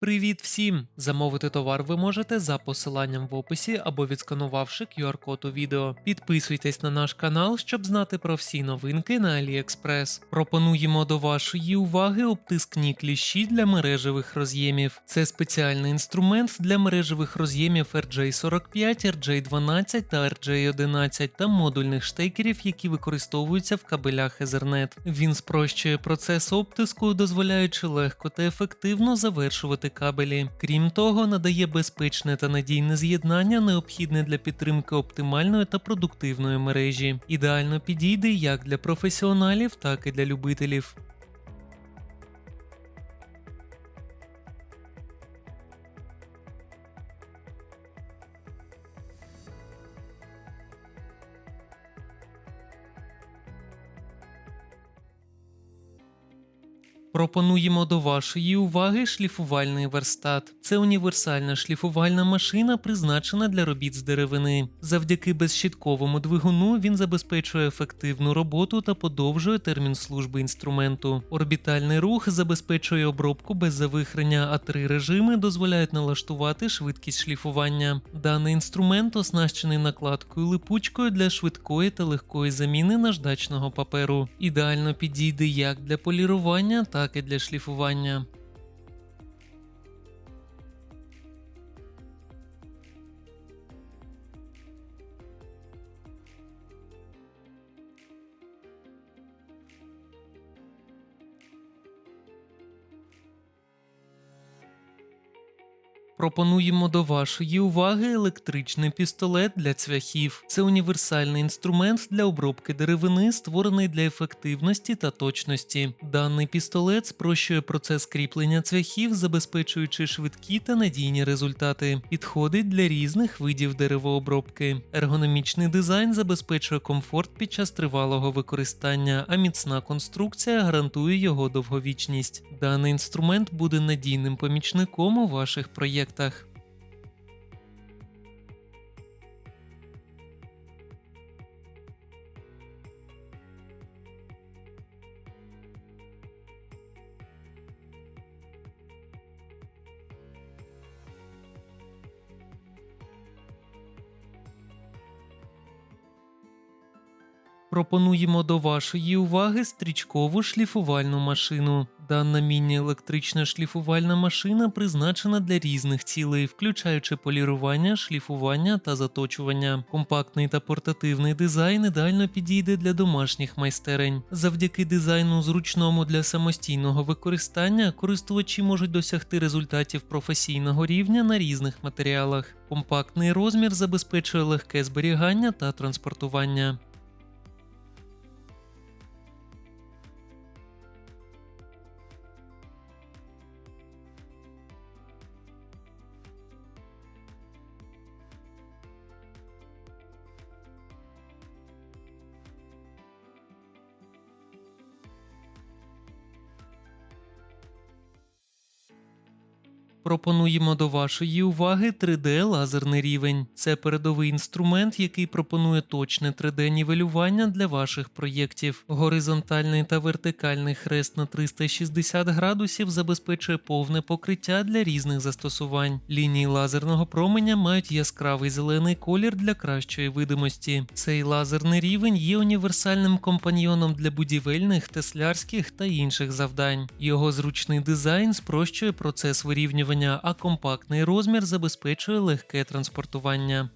Привіт всім! Замовити товар ви можете за посиланням в описі або відсканувавши QR-код у відео. Підписуйтесь на наш канал, щоб знати про всі новинки на AliExpress. Пропонуємо до вашої уваги обтискні кліщі для мережевих роз'ємів. Це спеціальний інструмент для мережевих роз'ємів RJ45, RJ12 та RJ11 та модульних штекерів, які використовуються в кабелях Ethernet. Він спрощує процес обтиску, дозволяючи легко та ефективно завершувати кабелі. Крім того, надає безпечне та надійне з'єднання, необхідне для підтримки оптимальної та продуктивної мережі. Ідеально підійде як для професіоналів, так і для любителів. Пропонуємо до вашої уваги шліфувальний верстат. Це універсальна шліфувальна машина, призначена для робіт з деревини. Завдяки безщітковому двигуну він забезпечує ефективну роботу та подовжує термін служби інструменту. Орбітальний рух забезпечує обробку без завихрення, а три режими дозволяють налаштувати швидкість шліфування. Даний інструмент оснащений накладкою липучкою для швидкої та легкої заміни наждачного паперу. Ідеально підійде як для полірування, так і для шліфування. Пропонуємо до вашої уваги електричний пістолет для цвяхів. Це універсальний інструмент для обробки деревини, створений для ефективності та точності. Даний пістолет спрощує процес кріплення цвяхів, забезпечуючи швидкі та надійні результати. Підходить для різних видів деревообробки. Ергономічний дизайн забезпечує комфорт під час тривалого використання, а міцна конструкція гарантує його довговічність. Даний інструмент буде надійним помічником у ваших проєктах. Пропонуємо до вашої уваги стрічкову шліфувальну машину. Дана міні-електрична шліфувальна машина призначена для різних цілей, включаючи полірування, шліфування та заточування. Компактний та портативний дизайн ідеально підійде для домашніх майстерень. Завдяки дизайну, зручному для самостійного використання, користувачі можуть досягти результатів професійного рівня на різних матеріалах. Компактний розмір забезпечує легке зберігання та транспортування. Пропонуємо до вашої уваги 3D-лазерний рівень. Це передовий інструмент, який пропонує точне 3D-нівелювання для ваших проєктів. Горизонтальний та вертикальний хрест на 360 градусів забезпечує повне покриття для різних застосувань. Лінії лазерного променя мають яскравий зелений колір для кращої видимості. Цей лазерний рівень є універсальним компаньйоном для будівельних, теслярських та інших завдань. Його зручний дизайн спрощує процес вирівнювання, а компактний розмір забезпечує легке транспортування.